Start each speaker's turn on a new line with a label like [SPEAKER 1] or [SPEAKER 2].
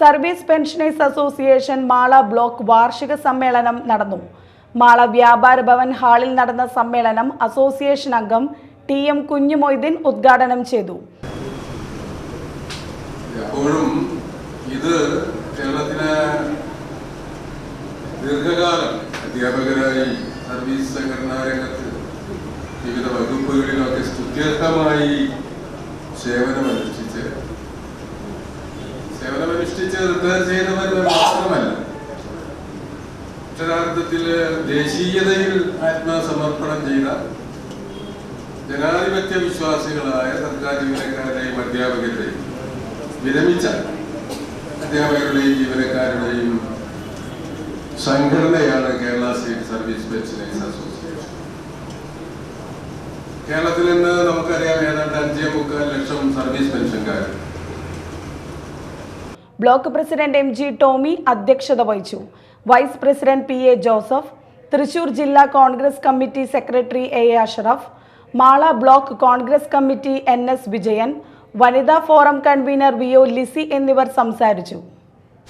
[SPEAKER 1] Service pensioners association Mala block വാർഷിക സമ്മേളനം നടന്നു. മാള വ്യാപാര ഭവൻ ഹാളിൽ നടന്ന സമ്മേളനം അസോസിയേഷൻ അംഗം ടി എം കുഞ്ഞുമൊയ്തീൻ ഉദ്ഘാടനം ചെയ്തു.
[SPEAKER 2] എപ്പോഴും ഇത് കേരളത്തിലെ ദീർഘകാലം അധ്യാപകരായി സർവീസ് സംഘടനാ രംഗത്ത് വിവിധ വകുപ്പുകളിലൊക്കെ സ്തുത്യർഹമായി സേവനമനുഷ്ഠിച്ച് സേവനമനുഷ്ഠിച്ച് റിപ്പയർ ചെയ്തവർ മാത്രമല്ല അക്ഷരാർത്ഥത്തിൽ ദേശീയതയിൽ ആത്മസമർപ്പണം ചെയ്ത ജനാധിപത്യ വിശ്വാസികളായ സർക്കാർ ജീവനക്കാരുടെയും അധ്യാപകരുടെയും വിരമിച്ച അധ്യാപകരുടെയും ജീവനക്കാരുടെയും സംഘടനയാണ് Kerala state service pensioners association. കേരളത്തിൽ നിന്ന് നമുക്കറിയാം ഏതാണ്ട് അഞ്ചേ മുക്കാൽ ലക്ഷം service പെൻഷൻകാരുണ്ട്
[SPEAKER 1] block president M G Tomy അധ്യക്ഷത വഹിച്ചു. Vice president P A Joseph Thrissur ജില്ലാ Congress committee secretary A Ashraf Mala block Congress committee N S Vijayan വനിതാ forum convener V O Lissy എന്നിവർ സംസാരിച്ചു.